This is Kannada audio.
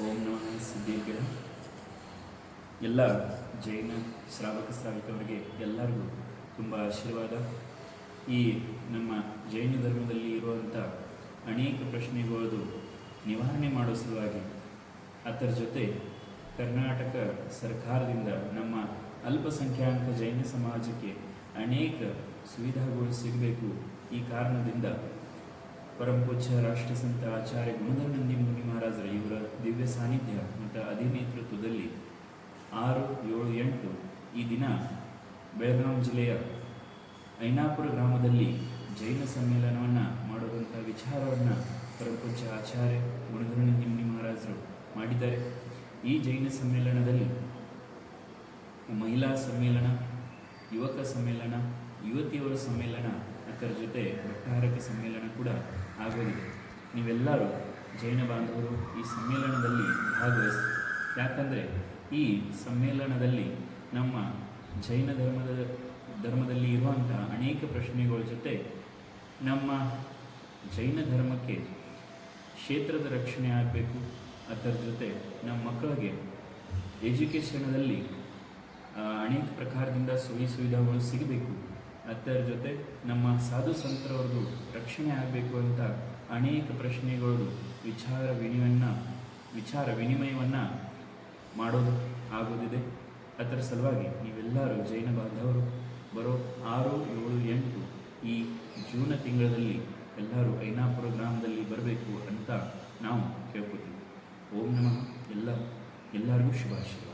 ಓಂ ನಮಃ ಸಿದ್ದೇಭ್ಯ ಎಲ್ಲ ಜೈನ ಶ್ರಾವಕ ಶ್ರಾವಿಕವರಿಗೆ ಎಲ್ಲರಿಗೂ ತುಂಬ ಆಶೀರ್ವಾದ. ಈ ನಮ್ಮ ಜೈನ ಧರ್ಮದಲ್ಲಿ ಇರುವಂಥ ಅನೇಕ ಪ್ರಶ್ನೆಗಳು ನಿವಾರಣೆ ಮಾಡೋ ಸಲುವಾಗಿ ಅದರ ಜೊತೆ ಕರ್ನಾಟಕ ಸರ್ಕಾರದಿಂದ ನಮ್ಮ ಅಲ್ಪಸಂಖ್ಯಾತ ಜೈನ ಸಮಾಜಕ್ಕೆ ಅನೇಕ ಸುವಿಧಾಗಳು ಸಿಗಬೇಕು ಈ ಕಾರಣದಿಂದ ಪರಮಪೂಜ್ಯ ರಾಷ್ಟ್ರಸಂತ ಆಚಾರ್ಯ ಗುಣಧರ್ನಂದಿ ಮುನಿ ಮಹಾರಾಜರ ಇವರ ದಿವ್ಯ ಸಾನ್ನಿಧ್ಯ ಮತ್ತು ಅಧಿನೇತೃತ್ವದಲ್ಲಿ ಆರು, ಏಳು, ಎಂಟು ಈ ದಿನ ಬೆಳಗಾವಿ ಜಿಲ್ಲೆಯ ಐನಾಪುರ ಗ್ರಾಮದಲ್ಲಿ ಜೈನ ಸಮ್ಮೇಳನವನ್ನು ಮಾಡುವಂಥ ವಿಚಾರವನ್ನು ಪರಮಪೂಜ್ಯ ಆಚಾರ್ಯ ಗುಣಧರ್ನಂದಿ ಮುನಿ ಮಹಾರಾಜರು ಮಾಡಿದ್ದಾರೆ. ಈ ಜೈನ ಸಮ್ಮೇಳನದಲ್ಲಿ ಮಹಿಳಾ ಸಮ್ಮೇಳನ, ಯುವಕ ಸಮ್ಮೇಳನ ಯುವತಿಯವರ ಸಮ್ಮೇಳನ ಅದರ ಜೊತೆ ಭಟ್ಟಾರಕ ಸಮ್ಮೇಳನ ಕೂಡ ಆಗೋದಿದೆ ನೀವೆಲ್ಲರೂ ಜೈನ ಬಾಂಧವರು ಈ ಸಮ್ಮೇಳನದಲ್ಲಿ ಭಾಗವಹಿಸಿ. ಯಾಕಂದರೆ ಈ ಸಮ್ಮೇಳನದಲ್ಲಿ ನಮ್ಮ ಜೈನ ಧರ್ಮದ, ಧರ್ಮದಲ್ಲಿ ಇರುವಂಥ ಅನೇಕ ಪ್ರಶ್ನೆಗಳ ಜೊತೆ ನಮ್ಮ ಜೈನ ಧರ್ಮಕ್ಕೆ ಕ್ಷೇತ್ರದ ರಕ್ಷಣೆ ಆಗಬೇಕು. ಅದರ ಜೊತೆ ನಮ್ಮ ಮಕ್ಕಳಿಗೆ ಎಜುಕೇಷನದಲ್ಲಿ ಅನೇಕ ಪ್ರಕಾರದಿಂದ ಸುವಿ ಸುವಿಧಾಗಳು ಸಿಗಬೇಕು. ಅದರ ಜೊತೆ ನಮ್ಮ ಸಾಧು ಸಂತರವ್ರದ್ದು ರಕ್ಷಣೆ ಆಗಬೇಕು ಅಂತ ಅನೇಕ ಪ್ರಶ್ನೆಗಳು, ವಿಚಾರ ವಿನಿಮಯನ ವಿಚಾರ ವಿನಿಮಯವನ್ನು ಮಾಡೋದು ಆಗೋದಿದೆ. ಅದರ ಸಲುವಾಗಿ ನೀವೆಲ್ಲರೂ ಜೈನ ಬಾಂಧವರು. ಬರೋ ಆರು, ಏಳು, ಎಂಟು ಈ ಜೂನ್ ತಿಂಗಳಲ್ಲಿ ಎಲ್ಲರೂ ಐನಾಪುರ ಗ್ರಾಮದಲ್ಲಿ ಬರಬೇಕು ಅಂತ ನಾವು ಕೇಳ್ಕೊತೀವಿ. ಓಂ ನಮಃ. ಎಲ್ಲ, ಎಲ್ಲರಿಗೂ ಶುಭಾಶಯ.